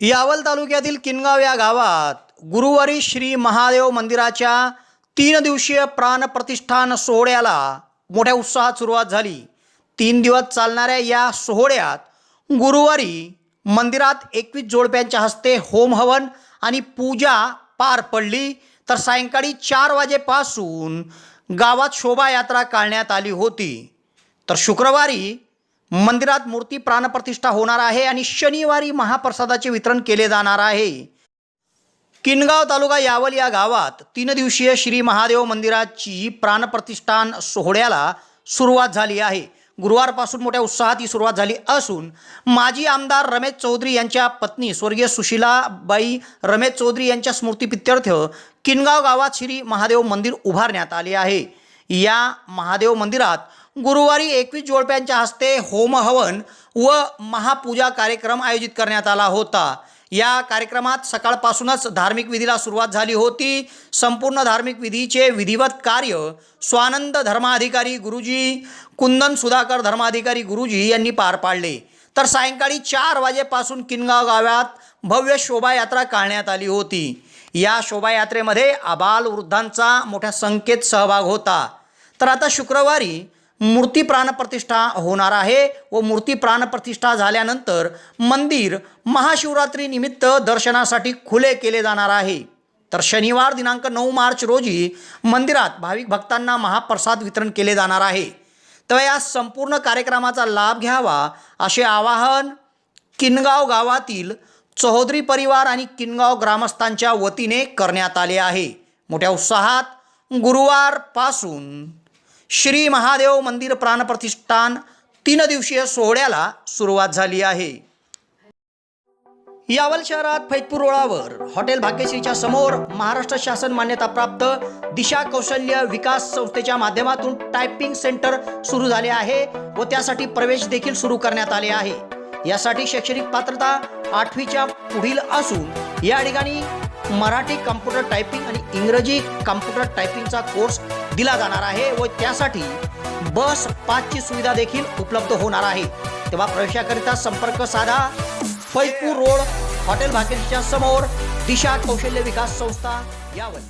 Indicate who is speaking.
Speaker 1: यावल तालुक्यातील किनगाव या गावात गुरुवारी श्री महादेव मंदिराच्या तीन दिवसीय प्राणप्रतिष्ठान सोहळ्याला मोठ्या उत्साहात सुरुवात झाली. तीन दिवस चालणाऱ्या या सोहळ्यात गुरुवारी मंदिरात एकवीस जोडप्यांच्या हस्ते होम हवन आणि पूजा पार पडली. तर सायंकाळी चार वाजेपासून गावात शोभायात्रा काढण्यात आली होती. तर शुक्रवारी मंदिरात मूर्ती प्राणप्रतिष्ठा होणार आहे आणि शनिवारी महाप्रसादाचे वितरण केले जाणार आहे. किनगाव तालुका यावल या गावात तीन दिवसीय श्री महादेव मंदिराची प्राणप्रतिष्ठान सोहळ्याला सुरुवात झाली आहे. गुरुवारपासून मोठ्या उत्साहात ही सुरुवात झाली असून माजी आमदार रमेश चौधरी यांच्या पत्नी स्वर्गीय सुशीलाबाई रमेश चौधरी यांच्या स्मृतीपित्यर्थ किनगाव गावात श्री महादेव मंदिर उभारण्यात आले आहे. या महादेव मंदिरात गुरुवारी एकवीस जोडप्यांच्या हस्ते होमहवन व महापूजा कार्यक्रम आयोजित करण्यात आला होता. या कार्यक्रमात सकाळपासूनच धार्मिक विधीला सुरुवात झाली होती. संपूर्ण धार्मिक विधीचे विधिवत कार्य स्वानंद धर्माधिकारी गुरुजी कुंदन सुधाकर धर्माधिकारी गुरुजी यांनी पार पाडले. तर सायंकाळी चार वाजेपासून किनगाव गावात भव्य शोभायात्रा काढण्यात आली होती. या शोभायात्रेमध्ये आबाल वृद्धांचा मोठ्या संख्येत सहभाग होता. तर आता शुक्रवारी मूर्ती प्राणप्रतिष्ठा होणार आहे व मूर्ती प्राणप्रतिष्ठा झाल्यानंतर मंदिर महाशिवरात्रीनिमित्त दर्शनासाठी खुले केले जाणार आहे. तर शनिवार दिनांक नऊ मार्च रोजी मंदिरात भाविक भक्तांना महाप्रसाद वितरण केले जाणार आहे. तर या संपूर्ण कार्यक्रमाचा लाभ घ्यावा असे आवाहन किनगाव गावातील चौधरी परिवार आणि किनगाव ग्रामस्थांच्या वतीने करण्यात आले आहे. मोठ्या उत्साहात गुरुवारपासून श्री महादेव मंदिर प्राणप्रतिष्ठान तीन दिवसीय सोहळ्याला सुरुवात झाली आहे. यावल शहरात फैजपूर रोडावर हॉटेल भाग्यश्रीच्या समोर महाराष्ट्र शासन मान्यताप्राप्त दिशा कौशल्य विकास संस्थेच्या माध्यमातून टायपिंग सेंटर सुरू झाले आहे व त्यासाठी प्रवेश देखील सुरू करण्यात आले आहे. यासाठी शैक्षणिक पात्रता आठवीच्या पुढील असून या ठिकाणी मराठी कम्प्युटर टायपिंग आणि इंग्रजी कम्प्युटर टायपिंगचा कोर्स दिला जाणार आहे व त्यासाठी बस पाचची सुविधा देखील उपलब्ध होणार आहे. तेव्हा प्रवेशाकरिता संपर्क साधा. फैपूर रोड हॉटेल भाग्यश्रीच्या समोर दिशा कौशल्य विकास संस्था यावर.